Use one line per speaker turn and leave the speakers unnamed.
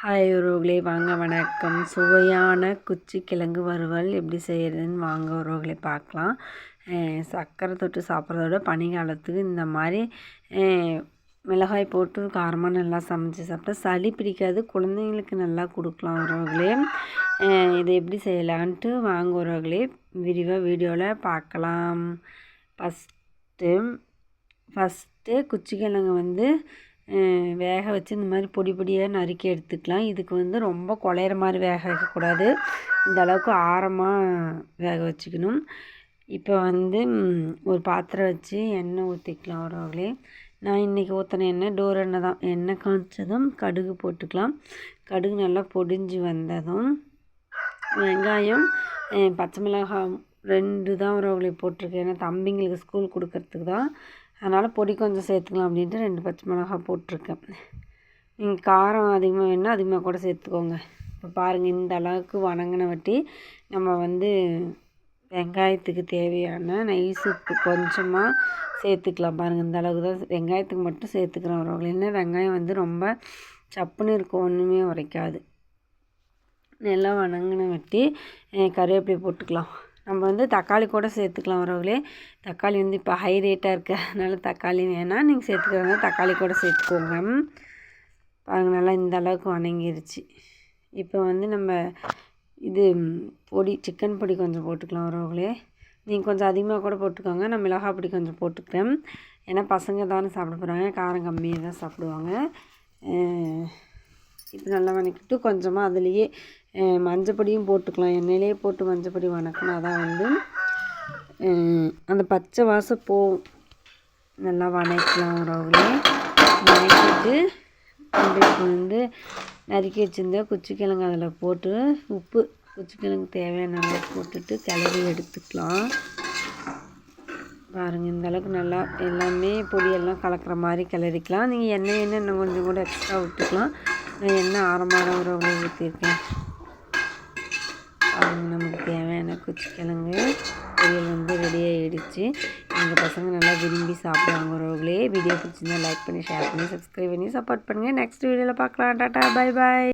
Hi உறவுகளே வாங்க வணக்கம். சுவையான குச்சி கிழங்கு வறுவல் எப்படி செய்கிறதுன்னு வாங்க உறவுகளே பார்க்கலாம். சர்க்கரை தொட்டு சாப்பிட்றதோட பனிக்காலத்துக்கு இந்த மாதிரி மிளகாய் போட்டு காரமாக நல்லா சமைச்சு சாப்பிட்டா சளி பிடிக்காது குழந்தைங்களுக்கு நல்லா கொடுக்கலாம் உறவுகளே. இதை எப்படி செய்யலான்ட்டு வாங்க உறவுகளே விரிவாக வீடியோவில் பார்க்கலாம். ஃபஸ்ட்டு ஃபஸ்ட்டு குச்சிக்கிழங்கு வந்து வேக வச்சு இந்த மாதிரி பொடி பொடியாக நறுக்கி எடுத்துக்கலாம். இதுக்கு வந்து ரொம்ப குழையிற மாதிரி வேக வைக்கக்கூடாது. இந்த அளவுக்கு ஆரமாக வேக வச்சுக்கணும். இப்போ வந்து ஒரு பாத்திரம் வச்சு எண்ணெய் ஊற்றிக்கலாம் உறவுகளே நான் இன்றைக்கி ஊற்றின எண்ணெய் டோர் எண்ணெய் தான். எண்ணெய் காய்ச்சதும் கடுகு போட்டுக்கலாம். கடுகு நல்லா பொடிஞ்சு வந்ததும் வெங்காயம் பச்சை மிளகாய் ரெண்டு தான் உறவுகளை போட்டிருக்கேன். ஏன்னா தம்பிங்களுக்கு ஸ்கூல் கொடுக்கறதுக்கு தான். அதனால் பொடி கொஞ்சம் சேர்த்துக்கலாம் அப்படின்ட்டு ரெண்டு பச்சை மிளகாய் போட்டிருக்கேன். நீங்கள் காரம் அதிகமாக வேணால் அதிகமாக கூட சேர்த்துக்கோங்க. இப்போ பாருங்கள் இந்த அளவுக்கு வணங்கின வட்டி நம்ம வந்து வெங்காயத்துக்கு தேவையான நெய் உப்பு கொஞ்சமாக சேர்த்துக்கலாம் பாருங்கள் இந்த அளவுக்கு தான் வெங்காயத்துக்கு மட்டும் சேர்த்துக்கிறோம் வரவங்களை இல்லைன்னா வெங்காயம் வந்து ரொம்ப சப்புன்னு இருக்கும் ஒன்றுமே உரைக்காது. நல்லா வணங்கின வட்டி கருவேப்பிலை போட்டுக்கலாம். நம்ம வந்து தக்காளி கூட சேர்த்துக்கலாம் உறவுகளே. தக்காளி வந்து இப்போ ஹை ரேட்டாக இருக்கிறதுனால அதனால் தக்காளி வேணால் நீங்கள் சேர்த்துக்கிறவங்க தக்காளி கூட சேர்த்துக்கோங்க. பாருங்கள் நல்லா இந்த அளவுக்கு வணங்கிருச்சு. இப்போ வந்து நம்ம இது பொடி சிக்கன் பொடி கொஞ்சம் போட்டுக்கலாம் உறவுகளே. நீங்கள் கொஞ்சம் அதிகமாக கூட போட்டுக்கோங்க. நான் மிளகா பொடி கொஞ்சம் போட்டுக்கிறேன். ஏன்னா பசங்க தானே சாப்பிட போகிறாங்க காரம் கம்மியாக தான் சாப்பிடுவாங்க இப்போ நல்லா வணக்கிட்டு கொஞ்சமாக அதுலேயே மஞ்சப்பொடியும் போட்டுக்கலாம். எண்ணெயிலே போட்டு மஞ்சப்பொடி வணக்கினா தான் வந்து அந்த பச்சை வாசம் போகும் நல்லா வணக்கலாம் உறவுகளே வணக்கிட்டு இப்போ வந்து நறுக்கி வச்சுருந்தா குச்சிக்கிழங்கு அதில் போட்டு உப்பு குச்சிக்கிழங்கு தேவையான அளவு போட்டுட்டு கிளறி எடுத்துக்கலாம். பாருங்கள் இந்த அளவுக்கு நல்லா எல்லாமே பொடியெல்லாம் கலக்கிற மாதிரி கிளறிக்கலாம். நீங்கள் எண்ணெய் எண்ணெய் இன்னும் கொஞ்சம் கூட எக்ஸ்ட்ரா விட்டுக்கலாம். நான் என்ன ஆரம்பமான உறவுகளை ஊற்றிருக்கேன் நமக்கு தேவையான குச்சிக்கிழங்கு பொரியல் வந்து ரெடி ஆகிடுச்சு எங்கள் பசங்க நல்லா விரும்பி சாப்பிடுவாங்க உறவுகளே. வீடியோ பிடிச்சிருந்தா லைக் பண்ணி ஷேர் பண்ணி சப்ஸ்கிரைப் பண்ணி சப்போர்ட் பண்ணுங்கள் நெக்ஸ்ட் வீடியோவில் பார்க்கலாம். டாட்டா பாய் பாய்